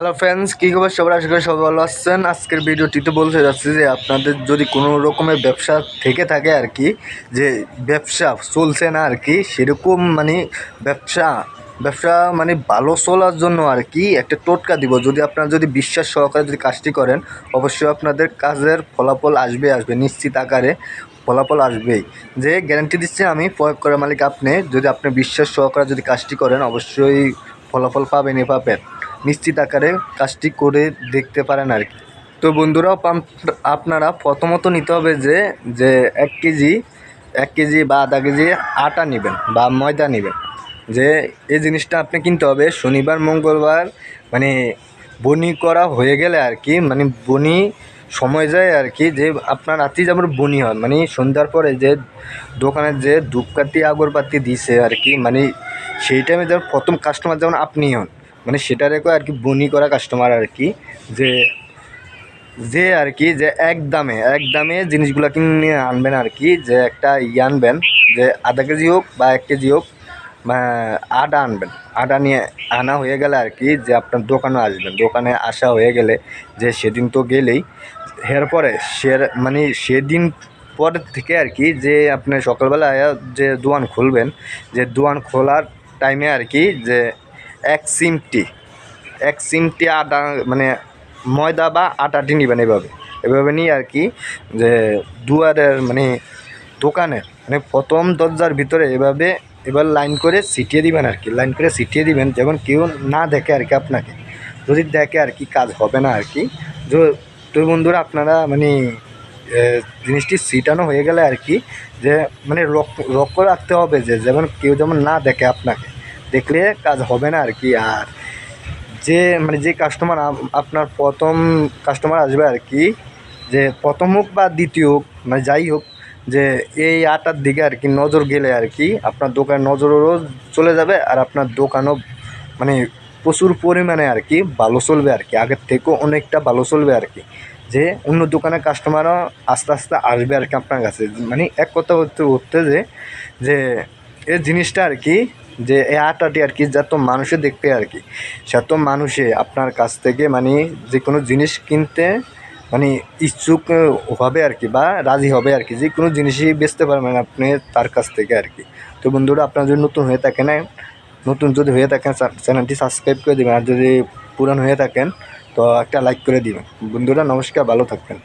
Hello friends কী খবর? সবার আশা করি সবাই ভালো আসছেন আজকের ভিডিওটিতে বলতে যাচ্ছি যে আপনাদের যদি কোনো রকমের ব্যবসা থেকে থাকে আর কি, যে ব্যবসা চলছে না আর কি, সেরকম মানে ব্যবসা ব্যবসা মানে ভালো চলার জন্য আর কি একটা টোটকা দিব। যদি আপনারা যদি বিশ্বাস সহকারে যদি কাজটি করেন, অবশ্যই আপনাদের কাজের ফলাফল আসবে আসবে নিশ্চিত আকারে ফলাফল আসবেই। যে গ্যারান্টি দিচ্ছি আমি, প্রয়োগ করার মালিক আপনি। যদি আপনি বিশ্বাস সহকারে যদি কাজটি করেন, অবশ্যই ফলাফল পাবেন পাবেনই পাবেন নিশ্চিত আকারে কাজটি করে দেখতে পারেন আর কি। তো বন্ধুরা আপনারা প্রথমত নিতে হবে যে যে এক কেজি এক কেজি বা আধা কেজি আটা নেবেন বা ময়দা নেবেন। যে এই জিনিসটা আপনি কিনতে হবে শনিবার, মঙ্গলবার মানে বনি করা হয়ে গেলে আর কি মানে বনি সময় যায় আর কি, যে আপনার রাত্রি যেমন বনি হয় মানে সন্ধ্যার পরে যে দোকানের যে ধূপকাঠি, আগরবাতি দিছে আর কি মানে সেই টাইমে যেমন প্রথম কাস্টমার যেমন আপনি হন মানে সেটা রেখে আর কি বনি করা কাস্টমার আর কি যে যে আর কি যে এক দামে এক দামে জিনিসগুলো কিনে আনবেন আর কি যে একটা ইয়ে আনবেন, যে আধা কেজি হোক বা এক কেজি হোক আটা আনবেন। আটা নিয়ে আনা হয়ে গেলে আর কি যে আপনার দোকানে আসবেন। দোকানে আসা হয়ে গেলে যে সেদিন তো গেলেই এরপরে সে মানে সেদিন পর থেকে আর কি যে আপনি সকালবেলা যে দোকান খুলবেন, যে দোকান খোলার টাইমে আর কি যে এক সিমটি এক সিমটি আটা মানে ময়দা বা আটাটি নেবেন এভাবে। এভাবে নিয়ে আর কি যে দুয়ারের মানে দোকানের মানে প্রথম দরজার ভিতরে এভাবে এবার লাইন করে ছিটিয়ে দিবেন আর কি। লাইন করে ছিটিয়ে দিবেন যেমন কেউ না দেখে আর কি আপনাকে। যদি দেখে আর কি কাজ হবে না আর কি। তো- বন্ধুরা আপনারা মানে জিনিসটি ছিটানো হয়ে গেলে আর কি যে মানে লক- লক্ষ্য রাখতে হবে যে, যেমন কেউ যেমন না দেখে আপনাকে। দেখলে কাজ হবে না আর কি। আর যে মানে যে কাস্টমার আপনার প্রথম কাস্টমার আসবে আর কি, যে প্রথম হোক বা দ্বিতীয় হোক মানে যাই হোক, যে এই আটার দিকে আর কি নজর গেলে আর কি আপনার দোকানে নজরও চলে যাবে আর আপনার দোকানও মানে প্রচুর পরিমাণে আর কি ভালো চলবে আর কি। আগের থেকেও অনেকটা ভালো চলবে আর কি। যে অন্য দোকানের কাস্টমারও আস্তে আস্তে আসবে আর কি আপনার কাছে। মানে এক কথা হচ্ছে হচ্ছে যে যে এই জিনিসটা আর কি, যে এই আটাটি আর কি যত মানুষে দেখতে আর কি সে তো মানুষে আপনার কাছ থেকে মানে যে কোনো জিনিস কিনতে মানে ইচ্ছুক হবে আর কি বা রাজি হবে আর কি যে কোনো জিনিসই বেচতে পারবেন আপনি তার কাছ থেকে আর কি। তো বন্ধুরা, আপনার যদি নতুন হয়ে থাকেন, নতুন যদি হয়ে থাকেন চ্যানেলটি সাবস্ক্রাইব করে দেবেন, আর যদি পুরান হয়ে থাকেন, তো একটা লাইক করে দিবেন। বন্ধুরা, নমস্কার, ভালো থাকবেন।